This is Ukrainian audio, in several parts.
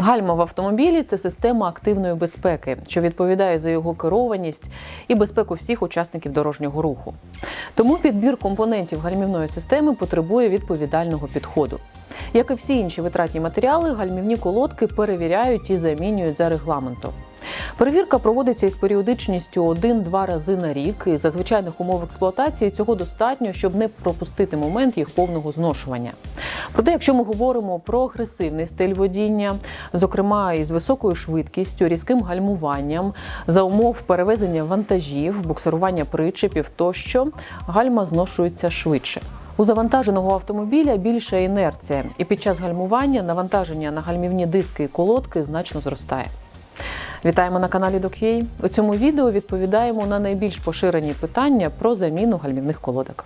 Гальма в автомобілі це система активної безпеки, що відповідає за його керованість і безпеку всіх учасників дорожнього руху. Тому підбір компонентів гальмівної системи потребує відповідального підходу. Як і всі інші витратні матеріали, гальмівні колодки перевіряють і замінюють за регламентом. Перевірка проводиться із періодичністю 1-2 рази на рік. І за звичайних умов експлуатації цього достатньо, щоб не пропустити момент їх повного зношування. Проте, якщо ми говоримо про агресивний стиль водіння, зокрема із високою швидкістю, різким гальмуванням, за умов перевезення вантажів, буксирування причепів тощо, гальма зношується швидше. У завантаженого автомобіля більша інерція, і під час гальмування навантаження на гальмівні диски і колодки значно зростає. Вітаємо на каналі DocUA. У цьому відео відповідаємо на найбільш поширені питання про заміну гальмівних колодок.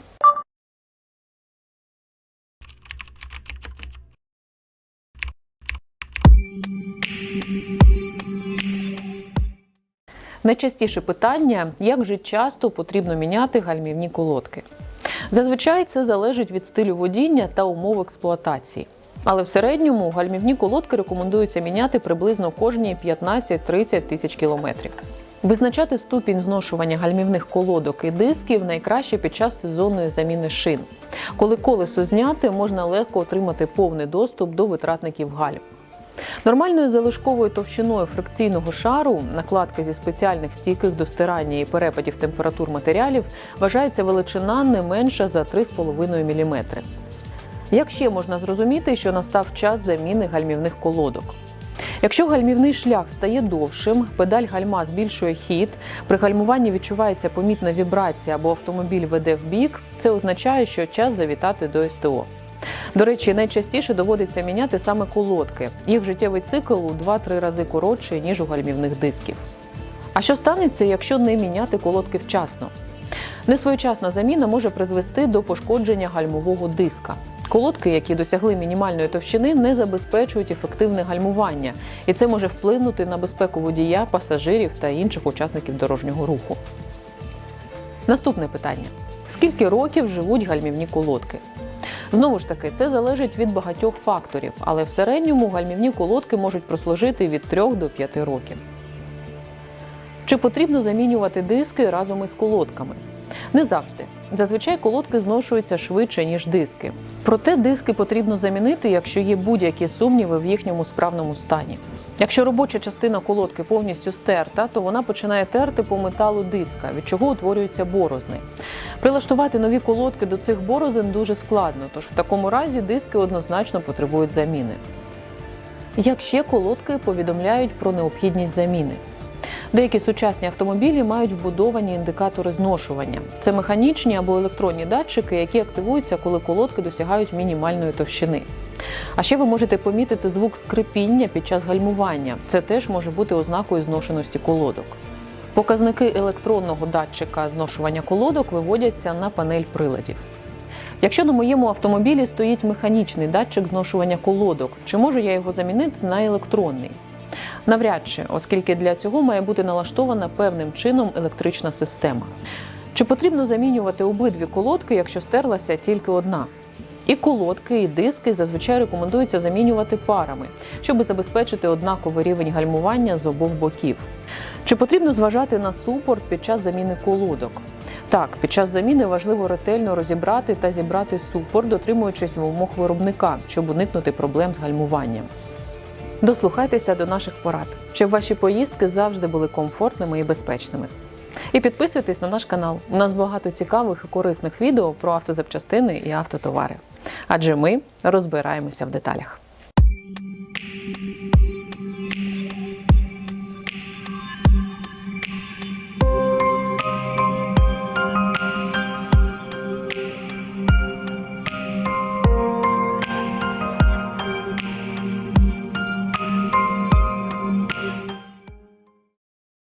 Найчастіше питання, як же часто потрібно міняти гальмівні колодки. Зазвичай це залежить від стилю водіння та умов експлуатації. Але в середньому гальмівні колодки рекомендується міняти приблизно кожні 15-30 тисяч кілометрів. Визначати ступінь зношування гальмівних колодок і дисків найкраще під час сезонної заміни шин. Коли колесо зняти, можна легко отримати повний доступ до витратників гальм. Нормальною залишковою товщиною фрикційного шару, накладки зі спеціальних стійких до стирання і перепадів температур матеріалів, вважається величина не менша за 3,5 мм. Як ще можна зрозуміти, що настав час заміни гальмівних колодок? Якщо гальмівний шлях стає довшим, педаль гальма збільшує хід, при гальмуванні відчувається помітна вібрація або автомобіль веде в бік, це означає, що час завітати до СТО. До речі, найчастіше доводиться міняти саме колодки. Їх життєвий цикл у 2-3 рази коротший, ніж у гальмівних дисків. А що станеться, якщо не міняти колодки вчасно? Несвоєчасна заміна може призвести до пошкодження гальмового диска. Колодки, які досягли мінімальної товщини, не забезпечують ефективне гальмування, і це може вплинути на безпеку водія, пасажирів та інших учасників дорожнього руху. Наступне питання: скільки років живуть гальмівні колодки? Знову ж таки, це залежить від багатьох факторів, але в середньому гальмівні колодки можуть прослужити від 3 до 5 років. Чи потрібно замінювати диски разом із колодками? Не завжди. Зазвичай колодки зношуються швидше, ніж диски. Проте диски потрібно замінити, якщо є будь-які сумніви в їхньому справному стані. Якщо робоча частина колодки повністю стерта, то вона починає терти по металу диска, від чого утворюються борозни. Прилаштувати нові колодки до цих борозин дуже складно, тож в такому разі диски однозначно потребують заміни. Як ще колодки повідомляють про необхідність заміни? Деякі сучасні автомобілі мають вбудовані індикатори зношування. Це механічні або електронні датчики, які активуються, коли колодки досягають мінімальної товщини. А ще ви можете помітити звук скрипіння під час гальмування. Це теж може бути ознакою зношеності колодок. Показники електронного датчика зношування колодок виводяться на панель приладів. Якщо на моєму автомобілі стоїть механічний датчик зношування колодок, чи можу я його замінити на електронний? Навряд чи, оскільки для цього має бути налаштована певним чином електрична система. Чи потрібно замінювати обидві колодки, якщо стерлася тільки одна? І колодки, і диски зазвичай рекомендується замінювати парами, щоб забезпечити однаковий рівень гальмування з обох боків. Чи потрібно зважати на супорт під час заміни колодок? Так, під час заміни важливо ретельно розібрати та зібрати супорт, дотримуючись вимог виробника, щоб уникнути проблем з гальмуванням. Дослухайтеся до наших порад, щоб ваші поїздки завжди були комфортними і безпечними. І підписуйтесь на наш канал. У нас багато цікавих і корисних відео про автозапчастини і автотовари. Адже ми розбираємося в деталях.